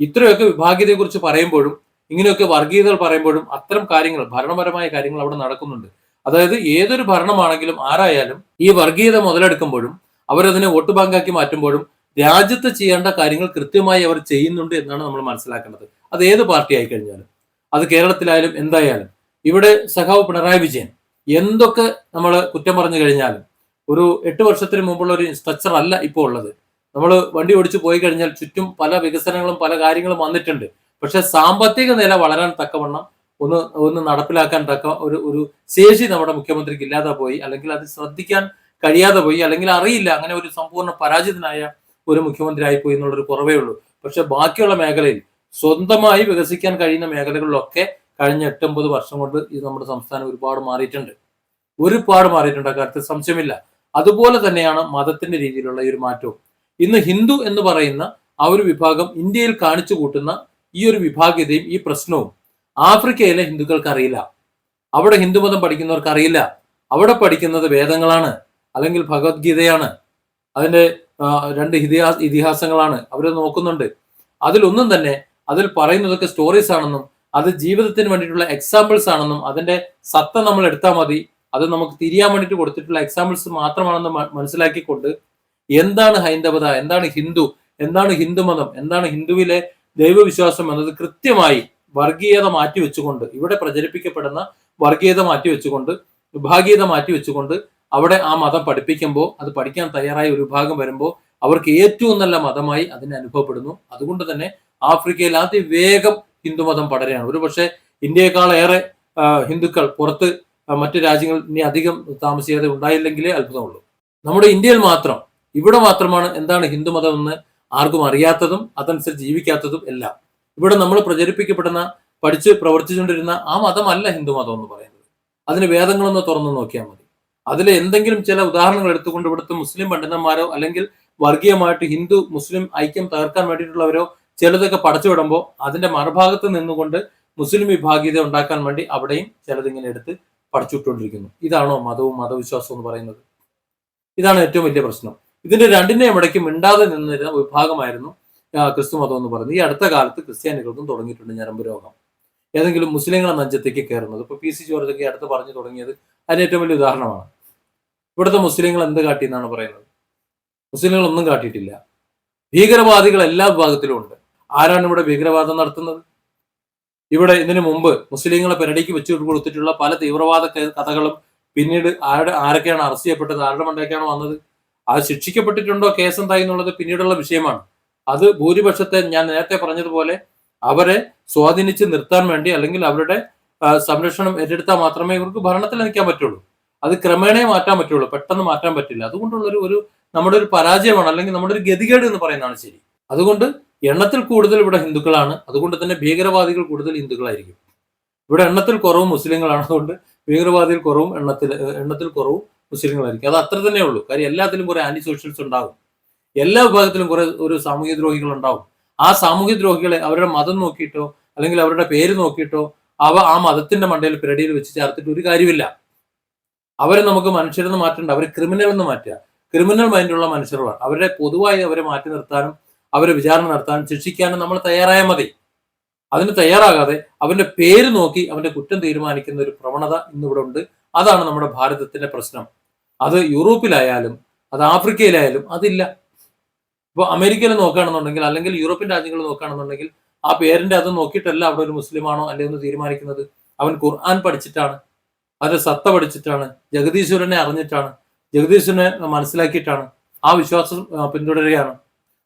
ഇത്രയൊക്കെ വിഭാഗീയതയെക്കുറിച്ച് പറയുമ്പോഴും ഇങ്ങനെയൊക്കെ വർഗീയതകൾ പറയുമ്പോഴും അത്തരം കാര്യങ്ങൾ ഭരണപരമായ കാര്യങ്ങൾ അവിടെ നടക്കുന്നുണ്ട്. അതായത് ഏതൊരു ഭരണമാണെങ്കിലും ആരായാലും ഈ വർഗീയത മുതലെടുക്കുമ്പോഴും അവരതിനെ വോട്ട് ബാങ്കാക്കി മാറ്റുമ്പോഴും രാജ്യത്ത് ചെയ്യേണ്ട കാര്യങ്ങൾ കൃത്യമായി അവർ ചെയ്യുന്നുണ്ട് എന്നാണ് നമ്മൾ മനസ്സിലാക്കേണ്ടത്. അത് ഏത് പാർട്ടി ആയി കഴിഞ്ഞാലും അത് കേരളത്തിലായാലും എന്തായാലും. ഇവിടെ സഖാവ് പിണറായി വിജയൻ എന്തൊക്കെ നമ്മൾ കുറ്റം പറഞ്ഞു കഴിഞ്ഞാലും ഒരു എട്ട് വർഷത്തിന് മുമ്പുള്ള ഒരു സ്ട്രക്ചർ അല്ല ഇപ്പോൾ ഉള്ളത്. നമ്മൾ വണ്ടി ഓടിച്ചു പോയി കഴിഞ്ഞാൽ ചുറ്റും പല വികസനങ്ങളും പല കാര്യങ്ങളും വന്നിട്ടുണ്ട്. പക്ഷെ സാമ്പത്തിക നില വളരാൻ തക്കവണ്ണം ഒന്ന് ഒന്ന് നടപ്പിലാക്കാൻ തക്ക ഒരു ഒരു ശേഷി നമ്മുടെ മുഖ്യമന്ത്രിക്ക് ഇല്ലാതെ പോയി അല്ലെങ്കിൽ അത് ശ്രദ്ധിക്കാൻ കഴിയാതെ പോയി അല്ലെങ്കിൽ അറിയില്ല അങ്ങനെ ഒരു സമ്പൂർണ പരാജിതനായ ഒരു മുഖ്യമന്ത്രി ആയിപ്പോയി എന്നുള്ളൊരു കുറവേ ഉള്ളൂ. പക്ഷെ ബാക്കിയുള്ള മേഖലയിൽ സ്വന്തമായി വികസിക്കാൻ കഴിയുന്ന മേഖലകളിലൊക്കെ കഴിഞ്ഞ എട്ടൊമ്പത് വർഷം കൊണ്ട് ഇത് നമ്മുടെ സംസ്ഥാനം ഒരുപാട് മാറിയിട്ടുണ്ട്. ഒരുപാട് മാറിയിട്ടുണ്ട് അക്കാര്യത്തിൽ സംശയമില്ല. അതുപോലെ തന്നെയാണ് മതത്തിന്റെ രീതിയിലുള്ള ഈ ഒരു മാറ്റവും. ഇന്ന് ഹിന്ദു എന്ന് പറയുന്ന ആ ഒരു വിഭാഗം ഇന്ത്യയിൽ കാണിച്ചു കൂട്ടുന്ന ഈ ഒരു വിഭാഗ്യതയും ഈ പ്രശ്നവും ആഫ്രിക്കയിലെ ഹിന്ദുക്കൾക്ക് അറിയില്ല അവിടെ ഹിന്ദുമതം പഠിക്കുന്നവർക്ക് അറിയില്ല അവിടെ പഠിക്കുന്നത് വേദങ്ങളാണ് അല്ലെങ്കിൽ ഭഗവത്ഗീതയാണ്. അതിന്റെ രണ്ട് ഇതിഹാസ ഇതിഹാസങ്ങളാണ്. അവർ നോക്കുന്നുണ്ട്. അതിലൊന്നും തന്നെ അതിൽ പറയുന്നതൊക്കെ സ്റ്റോറീസ് ആണെന്നും അത് ജീവിതത്തിന് വേണ്ടിയിട്ടുള്ള എക്സാമ്പിൾസ് ആണെന്നും അതിന്റെ സത്ത നമ്മൾ എടുത്താൽ മതി. അത് നമുക്ക് തിരിയാൻ വേണ്ടിയിട്ട് കൊടുത്തിട്ടുള്ള എക്സാമ്പിൾസ് മാത്രമാണെന്ന് മനസ്സിലാക്കിക്കൊണ്ട് എന്താണ് ഹൈന്ദവത എന്താണ് ഹിന്ദു എന്താണ് ഹിന്ദുമതം എന്താണ് ഹിന്ദുവിലെ ദൈവവിശ്വാസം എന്നത് കൃത്യമായി വർഗീയത മാറ്റി വെച്ചുകൊണ്ട് ഇവിടെ പ്രചരിപ്പിക്കപ്പെടുന്ന വർഗീയത മാറ്റി വെച്ചുകൊണ്ട് വിഭാഗീയത മാറ്റി വെച്ചുകൊണ്ട് അവിടെ ആ മതം പഠിപ്പിക്കുമ്പോൾ അത് പഠിക്കാൻ തയ്യാറായ ഒരു വിഭാഗം വരുമ്പോൾ അവർക്ക് ഏറ്റവും നല്ല മതമായി അതിനെ അനുഭവപ്പെടുന്നു. അതുകൊണ്ട് തന്നെ ആഫ്രിക്കയിൽ അതിവേഗം ഹിന്ദുമതം പടരുകയാണ്. ഒരു പക്ഷേ ഇന്ത്യയെക്കാളേറെ ഹിന്ദുക്കൾ പുറത്ത് മറ്റു രാജ്യങ്ങൾ ഇനി അധികം താമസിയാതെ ഉണ്ടായില്ലെങ്കിലേ അത്ഭുതമുള്ളൂ. നമ്മുടെ ഇന്ത്യയിൽ മാത്രം ഇവിടെ മാത്രമാണ് എന്താണ് ഹിന്ദുമതം എന്ന് ആർക്കും അറിയാത്തതും അതനുസരിച്ച് ജീവിക്കാത്തതും എല്ലാം. ഇവിടെ നമ്മൾ പ്രചരിപ്പിക്കപ്പെടുന്ന പഠിച്ച് പ്രവർത്തിച്ചുകൊണ്ടിരുന്ന ആ മതമല്ല ഹിന്ദു മതം എന്ന് പറയുന്നത്. അതിന് വേദങ്ങളൊന്ന് തുറന്നു നോക്കിയാൽ മതി. അതിൽ എന്തെങ്കിലും ചില ഉദാഹരണങ്ങൾ എടുത്തുകൊണ്ട് ഇവിടുത്തെ മുസ്ലിം പണ്ഡിതന്മാരോ അല്ലെങ്കിൽ വർഗീയമായിട്ട് ഹിന്ദു മുസ്ലിം ഐക്യം തകർക്കാൻ വേണ്ടിയിട്ടുള്ളവരോ ചിലതൊക്കെ പടച്ചു വിടുമ്പോൾ അതിന്റെ മറുഭാഗത്ത് നിന്നുകൊണ്ട് മുസ്ലിം വിഭാഗീയത ഉണ്ടാക്കാൻ വേണ്ടി അവിടെയും ചിലതിങ്ങനെ എടുത്ത് പഠിച്ചുവിട്ടുകൊണ്ടിരിക്കുന്നു ഇതാണോ മതവും മതവിശ്വാസവും എന്ന് പറയുന്നത്? ഇതാണ് ഏറ്റവും വലിയ പ്രശ്നം. ഇതിന്റെ രണ്ടിന്റെയും ഇടയ്ക്ക് മിണ്ടാതെ നിന്നിരുന്ന വിഭാഗമായിരുന്നു ക്രിസ്തുമതം ക്രിസ്തു മതം എന്ന് പറയുന്നത്. ഈ അടുത്ത കാലത്ത് ക്രിസ്ത്യാനികൾക്കും തുടങ്ങിയിട്ടുണ്ട് ഞരമ്പ് രോഗം. ഏതെങ്കിലും മുസ്ലിങ്ങളെ നെഞ്ചത്തേക്ക് കയറുന്നത്. ഇപ്പൊ പി സി ജോർജൊക്കെ അടുത്ത് പറഞ്ഞു തുടങ്ങിയത് അതിന് ഏറ്റവും വലിയ ഉദാഹരണമാണ്. ഇവിടുത്തെ മുസ്ലിങ്ങൾ എന്ത് കാട്ടി എന്നാണ് പറയുന്നത്? മുസ്ലിങ്ങൾ ഒന്നും കാട്ടിയിട്ടില്ല. ഭീകരവാദികൾ എല്ലാ വിഭാഗത്തിലും ഉണ്ട്. ആരാണ് ഇവിടെ ഭീകരവാദം നടത്തുന്നത്? ഇവിടെ ഇതിനു മുമ്പ് മുസ്ലിങ്ങളെ പെരടിക്ക് വെച്ചു കൊടുത്തിട്ടുള്ള പല തീവ്രവാദ കഥകളും പിന്നീട് ആരുടെ ആരൊക്കെയാണ് അറസ്റ്റ് ചെയ്യപ്പെട്ടത്? ആരുടെ മണ്ടേക്കാണ് വന്നത്? അത് ശിക്ഷിക്കപ്പെട്ടിട്ടുണ്ടോ? കേസ് എന്തായി എന്നുള്ളത് പിന്നീടുള്ള വിഷയമാണ്. അത് ഭൂരിപക്ഷത്തെ ഞാൻ നേരത്തെ പറഞ്ഞതുപോലെ അവരെ സ്വാധീനിച്ച് നിർത്താൻ വേണ്ടി അല്ലെങ്കിൽ അവരുടെ സംരക്ഷണം ഏറ്റെടുത്താൽ മാത്രമേ ഇവർക്ക് ഭരണത്തിൽ നിൽക്കാൻ പറ്റുള്ളൂ. അത് ക്രമേണ മാറ്റാൻ പറ്റുള്ളൂ. പെട്ടെന്ന് മാറ്റാൻ പറ്റില്ല. അതുകൊണ്ടുള്ള ഒരു നമ്മുടെ ഒരു പരാജയമാണ് അല്ലെങ്കിൽ നമ്മുടെ ഒരു ഗതികേട് എന്ന് പറയുന്നതാണ് ശരി. അതുകൊണ്ട് എണ്ണത്തിൽ കൂടുതൽ ഇവിടെ ഹിന്ദുക്കളാണ്. അതുകൊണ്ട് തന്നെ ഭീകരവാദികൾ കൂടുതൽ ഹിന്ദുക്കളായിരിക്കും. ഇവിടെ എണ്ണത്തിൽ കുറവും മുസ്ലിങ്ങളാണ്. അതുകൊണ്ട് ഭീകരവാദികൾ കുറവും എണ്ണത്തിൽ എണ്ണത്തിൽ കുറവും മുസ്ലിങ്ങളായിരിക്കും അത് അത്ര തന്നെ ഉള്ളൂ. കാര്യം എല്ലാത്തിലും കുറെ ആന്റി സോഷ്യൽസ് ഉണ്ടാകും എല്ലാ വിഭാഗത്തിലും കുറെ ഒരു സാമൂഹ്യ ദ്രോഹികൾ ഉണ്ടാവും. ആ സാമൂഹ്യ ദ്രോഹികളെ അവരുടെ മതം നോക്കിയിട്ടോ അല്ലെങ്കിൽ അവരുടെ പേര് നോക്കിയിട്ടോ അവ ആ മതത്തിന്റെ മണ്ടയിൽ പിരടിയിൽ വെച്ച് ചേർത്തിട്ട് ഒരു കാര്യമില്ല. അവരെ നമുക്ക് മനുഷ്യരെന്ന് മാറ്റണ്ട അവരെ ക്രിമിനൽ എന്ന് മാറ്റുക. ക്രിമിനൽ മൈൻഡുള്ള മനുഷ്യരാണ് അവരെ പൊതുവായി അവരെ മാറ്റി നിർത്താനും അവരെ വിചാരണ നടത്താനും ശിക്ഷിക്കാനും നമ്മൾ തയ്യാറായ മതി. അതിന് തയ്യാറാകാതെ അവന്റെ പേര് നോക്കി അവന്റെ കുറ്റം തീരുമാനിക്കുന്ന ഒരു പ്രവണത ഇന്നിവിടെ ഉണ്ട്. അതാണ് നമ്മുടെ ഭാരതത്തിന്റെ പ്രശ്നം. അത് യൂറോപ്പിലായാലും അത് ആഫ്രിക്കയിലായാലും അതില്ല. ഇപ്പോൾ അമേരിക്കയിൽ നോക്കുകയാണെന്നുണ്ടെങ്കിൽ അല്ലെങ്കിൽ യൂറോപ്യൻ രാജ്യങ്ങൾ നോക്കുകയാണെന്നുണ്ടെങ്കിൽ ആ പേരിന്റെ അത് നോക്കിയിട്ടല്ല അവിടെ ഒരു മുസ്ലിമാണോ അല്ലേ എന്ന് തീരുമാനിക്കുന്നത്. അവൻ ഖുർആൻ പഠിച്ചിട്ടാണ്. അതിന്റെ സത്ത പഠിച്ചിട്ടാണ്. ജഗദീശ്വരനെ അറിഞ്ഞിട്ടാണ്. ജഗദീശ്വരനെ മനസ്സിലാക്കിയിട്ടാണ്. ആ വിശ്വാസം പിന്തുടരുകയാണ്.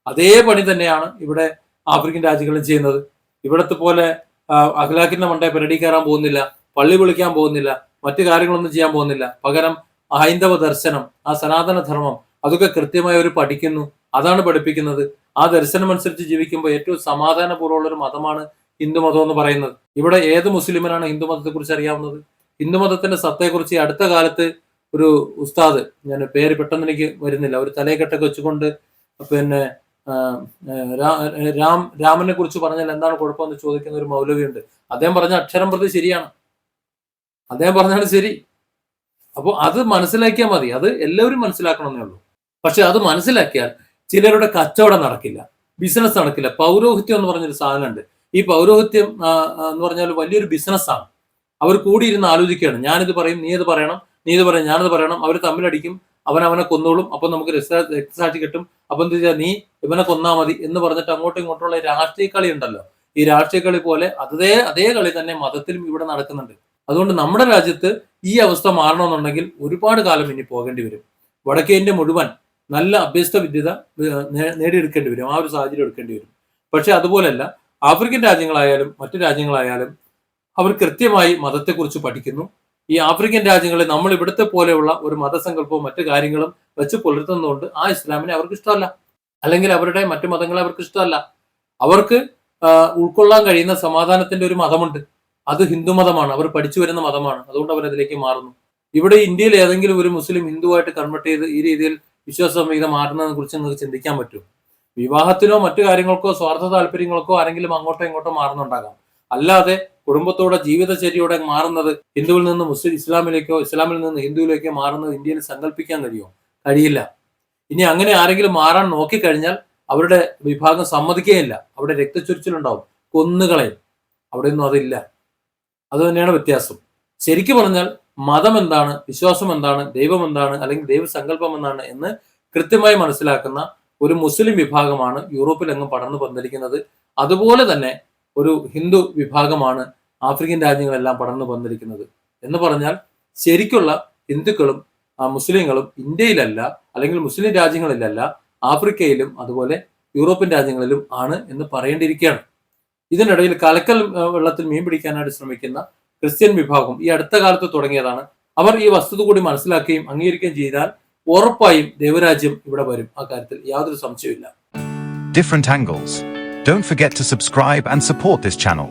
അതേ പണി തന്നെയാണ് ഇവിടെ ആഫ്രിക്കൻ രാജ്യങ്ങളും ചെയ്യുന്നത്. ഇവിടത്തെ പോലെ ആ, മണ്ടയെ മണ്ടേ പെരടി കയറാൻ പോകുന്നില്ല. പള്ളി വിളിക്കാൻ പോകുന്നില്ല. മറ്റു കാര്യങ്ങളൊന്നും ചെയ്യാൻ പോകുന്നില്ല. പകരം ഹൈന്ദവ ദർശനം ആ സനാതന ധർമ്മം അതൊക്കെ കൃത്യമായി അവർ പഠിക്കുന്നു. അതാണ് പഠിപ്പിക്കുന്നത്. ആ ദർശനം അനുസരിച്ച് ജീവിക്കുമ്പോൾ ഏറ്റവും സമാധാനപൂർവമുള്ള ഒരു മതമാണ് ഹിന്ദുമതം എന്ന് പറയുന്നത്. ഇവിടെ ഏത് മുസ്ലിമിനാണ് ഹിന്ദു മതത്തെ കുറിച്ച് അറിയാവുന്നത്? ഹിന്ദു മതത്തിന്റെ സത്തയെക്കുറിച്ച് അടുത്ത കാലത്ത് ഒരു ഉസ്താദ് ഞാൻ പേര് പെട്ടെന്ന് എനിക്ക് വരുന്നില്ല ഒരു തലയെക്കെട്ടൊക്കെ വെച്ചുകൊണ്ട് പിന്നെ രാം രാമനെ കുറിച്ച് പറഞ്ഞാൽ എന്താണ് കുഴപ്പമെന്ന് ചോദിക്കുന്ന ഒരു മൗലവിയുണ്ട്. അദ്ദേഹം പറഞ്ഞ അക്ഷരം പ്രതി ശരിയാണ്. അദ്ദേഹം പറഞ്ഞാണ് ശരി. അപ്പോൾ അത് മനസ്സിലാക്കിയാൽ മതി. അത് എല്ലാവരും മനസ്സിലാക്കണമെന്നേ ഉള്ളൂ. പക്ഷെ അത് മനസ്സിലാക്കിയാൽ ചിലരുടെ കച്ചവടം നടക്കില്ല. ബിസിനസ് നടക്കില്ല. പൗരോഹിത്യം എന്ന് പറഞ്ഞൊരു സാധനമുണ്ട്. ഈ പൗരോഹിത്യം എന്ന് പറഞ്ഞാൽ വലിയൊരു ബിസിനസ്സാണ്. അവർ കൂടിയിരുന്ന് ആലോചിക്കുകയാണ്. ഞാനിത് പറയും നീ ഇത് പറയണം നീ ഇത് പറയും ഞാനിത് പറയണം. അവർ തമ്മിലടിക്കും. അവൻ അവനെ കൊന്നോളും. അപ്പൊ നമുക്ക് രക്ത- രക്തസാക്ഷി കിട്ടും. അപ്പൊ എന്താ നീ ഇവനെ കൊന്നാ മതി എന്ന് പറഞ്ഞിട്ട് അങ്ങോട്ടും ഇങ്ങോട്ടുള്ള രാഷ്ട്രീയ കളി ഉണ്ടല്ലോ. ഈ രാഷ്ട്രീയ കളി പോലെ അതേ അതേ കളി തന്നെ മതത്തിലും ഇവിടെ നടക്കുന്നുണ്ട്. അതുകൊണ്ട് നമ്മുടെ രാജ്യത്ത് ഈ അവസ്ഥ മാറണമെന്നുണ്ടെങ്കിൽ ഒരുപാട് കാലം ഇനി പോകേണ്ടി വരും. വടക്കേ ഇന്ത്യ മുഴുവൻ നല്ല അഭ്യസ്ത വിദ്യത നേടിയെടുക്കേണ്ടി വരും. ആ ഒരു സാഹചര്യം എടുക്കേണ്ടി വരും. പക്ഷെ അതുപോലെയല്ല ആഫ്രിക്കൻ രാജ്യങ്ങളായാലും മറ്റു രാജ്യങ്ങളായാലും അവർ കൃത്യമായി മതത്തെക്കുറിച്ച് പഠിക്കുന്നു. ഈ ആഫ്രിക്കൻ രാജ്യങ്ങളിൽ നമ്മൾ ഇവിടുത്തെ പോലെയുള്ള ഒരു മതസങ്കല്പവും മറ്റു കാര്യങ്ങളും വെച്ച് പുലർത്തുന്നതുകൊണ്ട് ആ ഇസ്ലാമിനെ അവർക്ക് ഇഷ്ടമല്ല. അല്ലെങ്കിൽ അവരുടെ മറ്റു മതങ്ങളെ അവർക്ക് ഇഷ്ടമല്ല. അവർക്ക് ഉൾക്കൊള്ളാൻ കഴിയുന്ന സമാധാനത്തിന്റെ ഒരു മതമുണ്ട്. അത് ഹിന്ദു മതമാണ്. അവർ പഠിച്ചു വരുന്ന മതമാണ്. അതുകൊണ്ട് അവർ അതിലേക്ക് മാറുന്നു. ഇവിടെ ഇന്ത്യയിൽ ഏതെങ്കിലും ഒരു മുസ്ലിം ഹിന്ദുവായിട്ട് കൺവെർട്ട് ചെയ്ത് ഈ രീതിയിൽ വിശ്വാസ സംഹിത മാറുന്നതിനെ കുറിച്ച് നിങ്ങൾക്ക് ചിന്തിക്കാൻ പറ്റും. വിവാഹത്തിനോ മറ്റു കാര്യങ്ങൾക്കോ സ്വാർത്ഥ താല്പര്യങ്ങൾക്കോ ആരെങ്കിലും അങ്ങോട്ടോ ഇങ്ങോട്ടോ മാറുന്നുണ്ടാകാം. അല്ലാതെ കുടുംബത്തോടെ ജീവിതചര്യയോടെ മാറുന്നത് ഹിന്ദുവിൽ നിന്ന് മുസ്ലിം ഇസ്ലാമിലേക്കോ ഇസ്ലാമിൽ നിന്ന് ഹിന്ദുവിലേക്കോ മാറുന്നത് ഇന്ത്യയിൽ സങ്കല്പിക്കാൻ കഴിയുമോ? കഴിയില്ല. ഇനി അങ്ങനെ ആരെങ്കിലും മാറാൻ നോക്കിക്കഴിഞ്ഞാൽ അവരുടെ വിഭാഗം സമ്മതിക്കുകയില്ല. അവിടെ രക്തച്ചൊരിച്ചിലുണ്ടാവും. കൊന്നുകളയും. അവിടെ അവിടെയൊന്നും അതില്ല. അത് തന്നെയാണ് വ്യത്യാസം. ശരിക്കു പറഞ്ഞാൽ മതം എന്താണ് വിശ്വാസം എന്താണ് ദൈവം എന്താണ് അല്ലെങ്കിൽ ദൈവസങ്കല്പം എന്താണ് എന്ന് കൃത്യമായി മനസ്സിലാക്കുന്ന ഒരു മുസ്ലിം വിഭാഗമാണ് യൂറോപ്പിലെങ്ങും പടർന്നു പന്തലിക്കുന്നത്. അതുപോലെ തന്നെ ഒരു ഹിന്ദു വിഭാഗമാണ് ആഫ്രിക്കൻ രാജ്യങ്ങളെല്ലാം പടർന്നു പന്തലിക്കുന്നത്. എന്ന് പറഞ്ഞാൽ ശരിക്കുള്ള ഹിന്ദുക്കളും മുസ്ലിങ്ങളും ഇന്ത്യയിലല്ല അല്ലെങ്കിൽ മുസ്ലിം രാജ്യങ്ങളിലല്ല ആഫ്രിക്കയിലും അതുപോലെ യൂറോപ്യൻ രാജ്യങ്ങളിലും ആണ് എന്ന് പറയേണ്ടിയിരിക്കുകയാണ്. ഇതിനിടയിൽ കലക്കൽ വെള്ളത്തിൽ മീൻ പിടിക്കാനായിട്ട് ശ്രമിക്കുന്ന ക്രിസ്ത്യൻ വിഭാഗം ഈ അടുത്ത കാലത്ത് തുടങ്ങിയതാണ് അവർ ഈ വസ്തുത കൂടി മനസ്സിലാക്കുകയും അംഗീകരിക്കുകയും ചെയ്താൽ ഉറപ്പായും ദൈവരാജ്യം ഇവിടെ വരും ആ കാര്യത്തിൽ യാതൊരു സംശയവുമില്ല different angles. Don't forget to subscribe and support this channel.